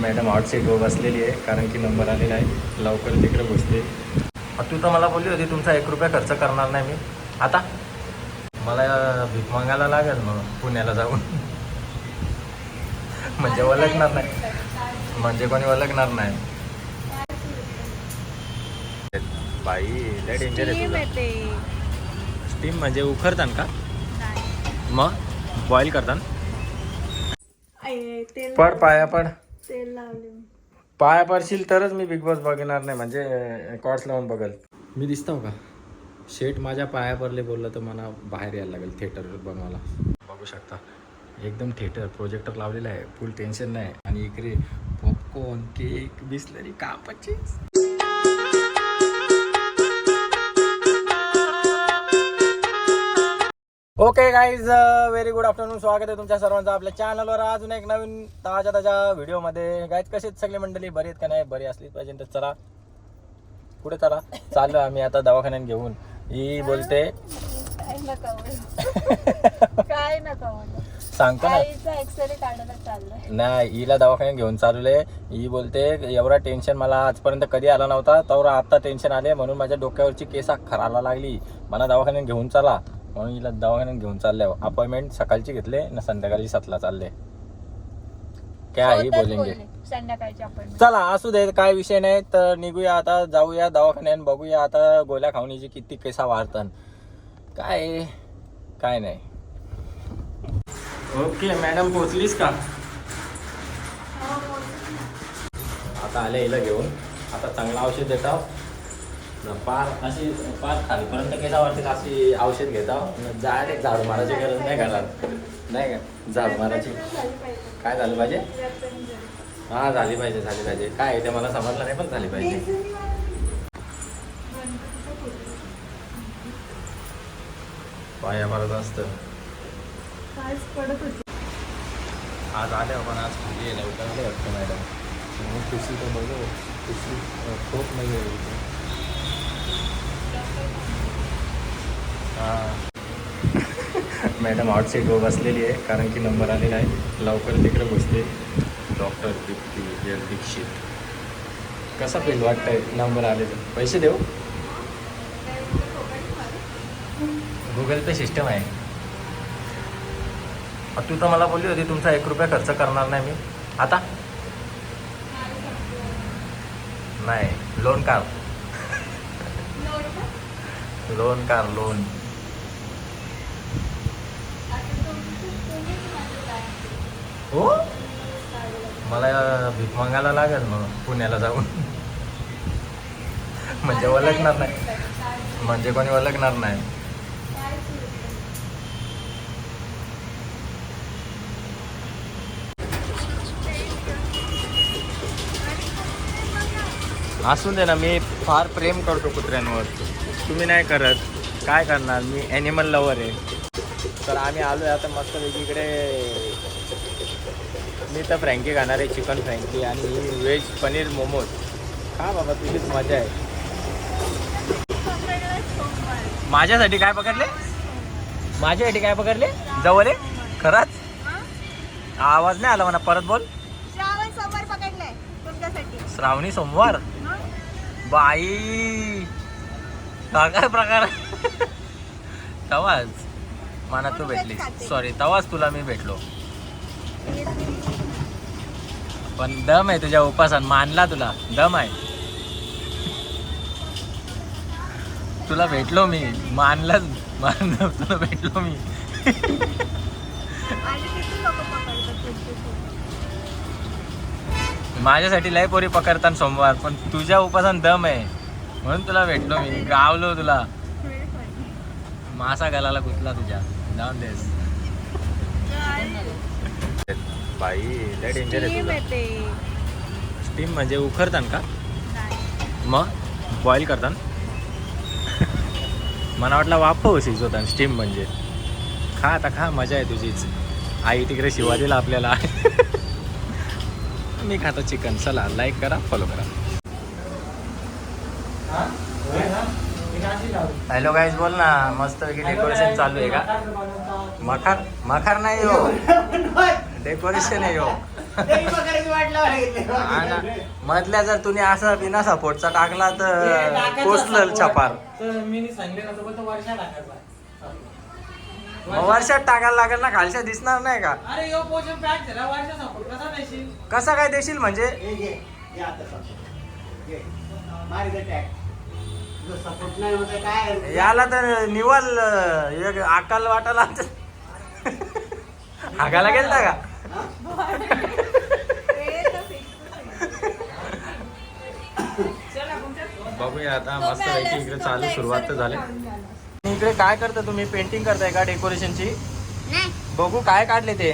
Madam hot सीटवर बसलेली आहे कारण की नंबर आलेला आहे. लवकर तिकडे बसते तू तर मला बोलली होती तुमचा एक रुपया खर्च करणार नाही मी. आता? मला भीक मागायला लागेल मग पुण्याला जाऊन. म्हणजे ओळखणार नाही. म्हणजे कोणी ओळखणार नाही. बाई लय डेंजर आहे स्टीम म्हणजे उखडतान का. मग बॉईल करतान. पड पाया पड. तेल लावले. पाया पडशील तरच मी बिग बॉस बघणार नाही म्हणजे कॉर्ड्स लावून बघल. मी दिसतो का? शेट माझ्या पाया पडले बोललं तर मला बाहेर यायला लागेल थिएटर बनवायला. बघू शकता. एकदम थिएटर प्रोजेक्टर लावलेलं आहे फुल टेन्शन नाही. आणि इकडे popcorn cake Bisleri कापाची okay guys very good afternoon स्वागत आहे तुमच्या सर्वांचं आपल्या चॅनलवर अजून एक नवीन ताज्या ताज्या व्हिडिओमध्ये गाईज कशीच सगळी मंडळी? बरी आहेत का नाही? बरी असलीच पाहिजे तर चला. कुठे चला? चाललो आम्ही आता दवाखान्यात घेऊन. ही बोलते. काय नका बोलू. काय नका बोलू. सांगतो ना नाही हिला दवाखान्यात घेऊन चाललोय. ही बोलते एवढा टेन्शन मला आजपर्यंत कधी आला नव्हता. तर आता टेन्शन आले. म्हणून माझ्या डोक्यावरची केसा खराला लागली. मला दवाखान्यात घेऊन चला. म्हणून हिला दवाखान्यात घेऊन चालले अपॉइंटमेंट सकाळची घेतले ना संध्याकाळी सातला चालले. काय ही स्वतःच बोलेंगे संध्याकाळची चला असू दे काय विषय नाही तर निघूया आता जाऊया दवाखान्यात बघूया आता गोल्या खावणीची किती केसा वाढतात काय काय नाही. ओके मॅडम पोचलीस का? आता आले हिला घेऊन. आता चांगलं औषध देता पार अशी पार खालीपर्यंत केसा वाटतील अशी औषध घेता. डायरेक्ट झाडू मारायची गरज नाही घालत नाही का? झाडू मारायची. काय झालं पाहिजे? हा झाली पाहिजे झाली पाहिजे. काय आहे ते मला समजलं नाही पण झाली पाहिजे. पाया मारत असतं आज आले पण आज खाली आहे लवकर वाटतं मॅडम. मग तर बघू खुशी खूप नाही आहे हां. मॅडम हॉट सीटवर बसलेली आहे कारण की नंबर आलेला आहे. लवकर तिकडे बसते डॉक्टर दीप्ती एल दीक्षित कसा फील वाटतंय? नंबर आले तर. पैसे देऊ? गुगल पे सिस्टम आहे. तू तर मला बोलली होती तुमचा एक रुपया खर्च करणार नाही मी. आता? नाही loan car loan car loan हो मला भीक मागायला लागेल मग पुण्याला जाऊन म्हणजे ओळखणार नाही म्हणजे कोणी ओळखणार नाही असून दे ना मी फार प्रेम करतो कुत्र्यांवर तुम्ही नाही करत. काय करणार? मी ॲनिमल लवर आहे. तर आम्ही आलो आहे आता मस्त इकडे. मी तर फ्रँकी खाणार आहे चिकन फ्रँकी आणि व्हेज पनीर मोमोज. खा बाबा तुझीच मजा आहे. माझ्यासाठी काय पकडले? माझ्यासाठी काय पकडले? जवळ आहे? खरंच? आवाज नाही आला म्हणा परत बोल. श्रावण सोमवार बाई! काय प्रकार. तवाच. मला तू भेटली. सॉरी तवाच तुला मी भेटलो. पण दम आहे तुझ्या उपासन. मानला तुला. दम आहे. तुला भेटलो मी. मानलं मान तुला भेटलो मी? माझ्यासाठी लय पोरी पकडतात सोमवार पण तुझ्या उपासन दम आहे. म्हणून तुला भेटलो मी. गावलो तुला. मासा घालायला कुठला तुझ्या. जाऊन देस बाई लय डेंजर आहे स्टीम म्हणजे उखडतान का? नाही. मग? बॉईल करतान? मला वाटलं वापव शिजवतान स्टीम म्हणजे. खा आता खा. मजा आहे तुझीच. आई तिकडे शिवा दिला आपल्याला. मी खातो चिकन चला लाईक करा फॉलो करा. हॅलो गाईज बोल ना. मस्त डेकोरेशन चालू आहे का? मखार मखार नाही हो. डेकोरेशन आहे हो. मधल्या जर तुम्ही असा बिना सपोर्टचा टाकला तर support. छपार. मग वर्षात टाकायला लागेल ना खालच्या दिसणार नाही का? अरे यो पोषण पॅक झाला वर्षा सपोर्ट कसा देशील? कसा काय देशील म्हणजे? नाही होत काय याला तर निवाल अं, एक आकाल वाटाला हागायला गेलता का? बघूया आता मस्त पैकी इकडे चालू सुरुवात तर झाली. इकडे काय करता? तुम्ही पेंटिंग करताय का डेकोरेशनची नाही. बघू काय काढले ते.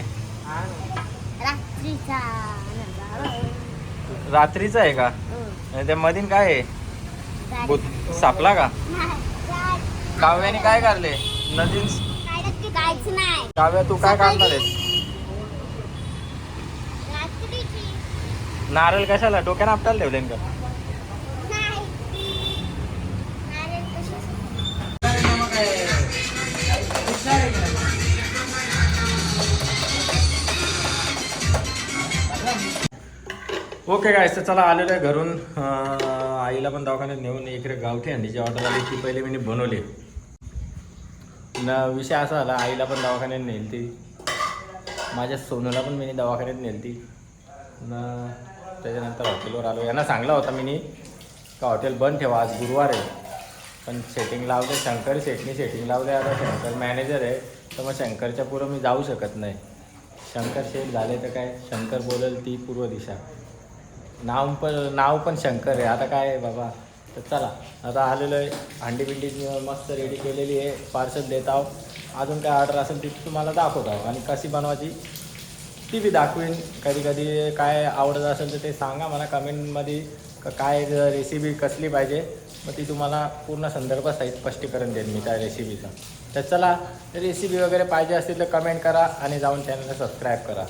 रात्रीचा आहे का? हो. त्या मधीन काय आहे? भूत सापला का? काव्याने काय काढले? नदीन काव्या तू काय काढणार आहेस? नारळ कशाला? डोक्यानं आपटायला ठेवले का? ओके काय तर चला आलेलो आहे घरून. आईला पण दवाखान्यात नेऊन इकडे गावठी हंडीची ऑर्डर आली. ती पहिले मी बनवली. न विषय असा आला आईला पण दवाखान्यात नेलती. माझ्या सोनूला पण मी दवाखान्यात नेलती. न त्याच्यानंतर हॉटेलवर आलो. यांना सांगला होता मी का हॉटेल बंद ठेवा आज गुरुवार आहे. पण सेटिंग लावलं शंकर शेटनी सेटिंग लावले आता शंकर मॅनेजर आहे तर मग शंकरच्या पुढं मी जाऊ शकत नाही. शंकर शेठ झाले तर काय? शंकर बोलेल ती पूर्व दिशा. नाव पण नाव पण शंकर आहे. आता काय आहे बाबा? तर चला आता आलेलो आहे. अंडी बिंडी मस्त रेडी केलेली आहे. पार्सल देत आहो अजून काय ऑर्डर असेल ती तुम्हाला दाखवत आहो आणि कशी बनवायची ती बी दाखवेन. कधी कधी काय आवडत असेल तर ते सांगा मला कमेंटमध्ये. काय रेसिपी कसली पाहिजे? मग ती तुम्हाला पूर्ण संदर्भ संदर्भासहित स्पष्टीकरण देईन मी त्या रेसिपीचं तर चला रेसिपी वगैरे पाहिजे असतील तर कमेंट करा आणि जाऊन चॅनलला सबस्क्राईब करा.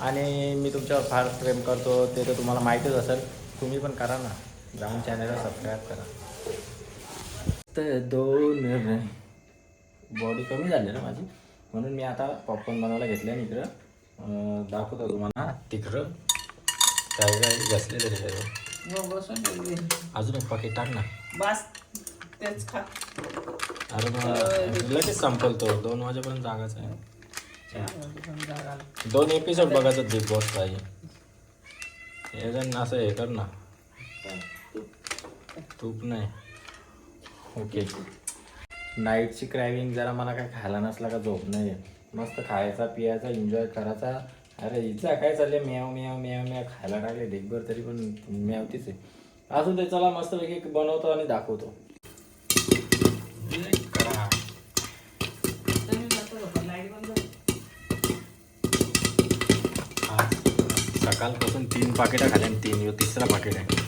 आणि मी तुमच्यावर फार प्रेम करतो ते तर तुम्हाला माहितीच असेल. तुम्ही पण करा ना. जाऊन चॅनलला सबस्क्राईब करा. तर दोन बॉडी कमी झाली ना माझी. म्हणून मी आता पॉपकॉर्न बनवायला घेतले आणि इकडं दाखवतो तुम्हाला. तिकडं काय काय घसले तरी त्याच्यावर. यो बसून ठेवली. अजून एक पाकिट टाक ना. बस तेच खा. अरे मग लगेच संपल तो दोन वाजेपर्यंत जागाच आहे. दोन एपिसोड बघायचं बिग बॉस पाहिजे. हे जण असं हे कर ना. तूप नाही. ओके. नाईटची क्रॅविंग जरा मला काय खायला नसला का झोप नाही मस्त खायचा पियाचा एन्जॉय करायचा. अरे हिचा काय चालले? म्याव म्याव म्याव म्याव खायला टाकले ढेकभर तरी पण म्यावतीच आहे. असू ते चला मस्तपैकी बनवतो आणि दाखवतो. सकाळपासून तीन पाकिटं खाल्या आणि तीन तिसरा पाकिट आहे.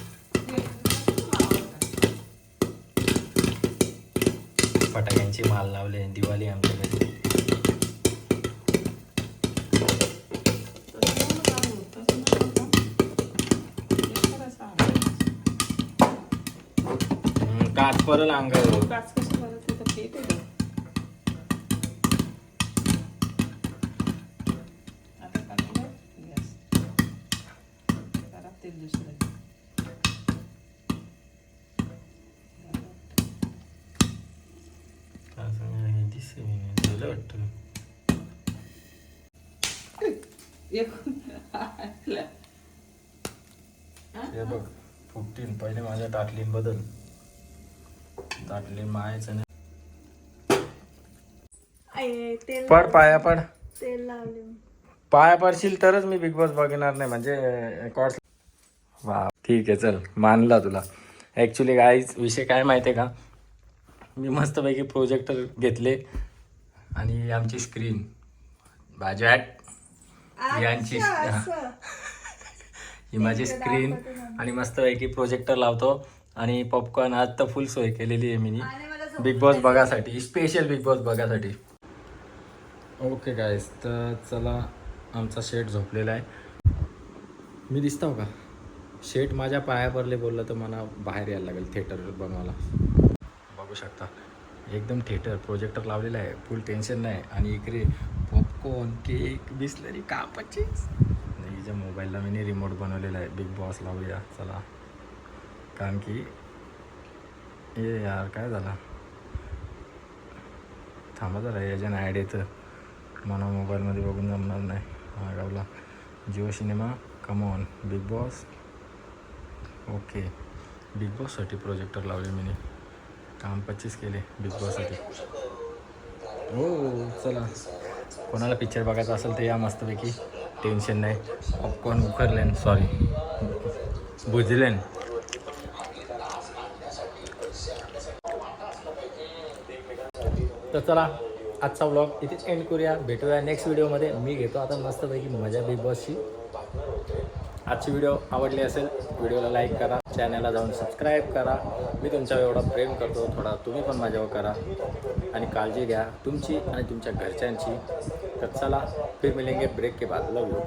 फटाक्यांची माल लावले दिवाळी आमच्याकडे काच परल अंगावर काच कशी करत जरा तेल दुसरं. हे बघ फुटतीन पहिले माझ्या ताटलीन बदल ताटलीन मायाचं नाही पड पाया पड तेल लावले पाया पडशील तरच मी बिग बॉस बघणार नाही म्हणजे कॉर्स वा ठीक आहे चल मानला तुला. ॲक्च्युली काय विषय काय माहिती आहे का? मी मस्तपैकी प्रोजेक्टर घेतले आणि आमची स्क्रीन बाजॅट यांची. ही माझी स्क्रीन आणि मस्तपैकी प्रोजेक्टर लावतो. आणि पॉपकॉर्न आज तर फुल सोय केलेली आहे मी बिग बॉस बघासाठी स्पेशल बिग बॉस बघासाठी. ओके गायस तर चला आमचा शेट झोपलेला आहे. मी दिसतो का? शेट माझ्या पाया पडले बोललं तर मला बाहेर यायला लागेल थिएटर बनवायला. बघू शकता. एकदम थिएटर प्रोजेक्टर लावलेला आहे फुल टेन्शन नाही. आणि इकडे पॉपकॉर्न केक बिस्लरी कापाची. तिच्या मोबाईलला मी रिमोट बनवलेला आहे. बिग बॉस लावूया. चला. कारण की ए यार काय झाला? थांबा जरा याच्यानं ॲड येतं. मला मोबाईलमध्ये बघून जमणार नाही. हा गावला. Jio cinema come on Bigg Boss okay. Bigg बॉससाठी projector लावले मी काम पच्चीस केले बिग बॉससाठी हो चला. कोणाला पिक्चर बघायचा असेल तर या मस्तपैकी. टेन्शन नाही. पॉपकॉर्न उखरलेन सॉरी बुजलेन. तर चला आजचा व्लॉग इथेच एंड करूया. भेटूया नेक्स्ट व्हिडिओमध्ये मी घेतो आता मस्तपैकी मजा बिग बॉसची आजची व्हिडिओ आवडली असेल व्हिडिओला लाईक करा चॅनलला जाऊन सबस्क्राईब करा. मी तुमच्यावर एवढा प्रेम करतो थोडा तुम्ही पण माझ्यावर करा. आणि काळजी घ्या तुमची आणि तुमच्या घरच्यांची. तर चला फिर मिलेंगे ब्रेक के बाद. लव यू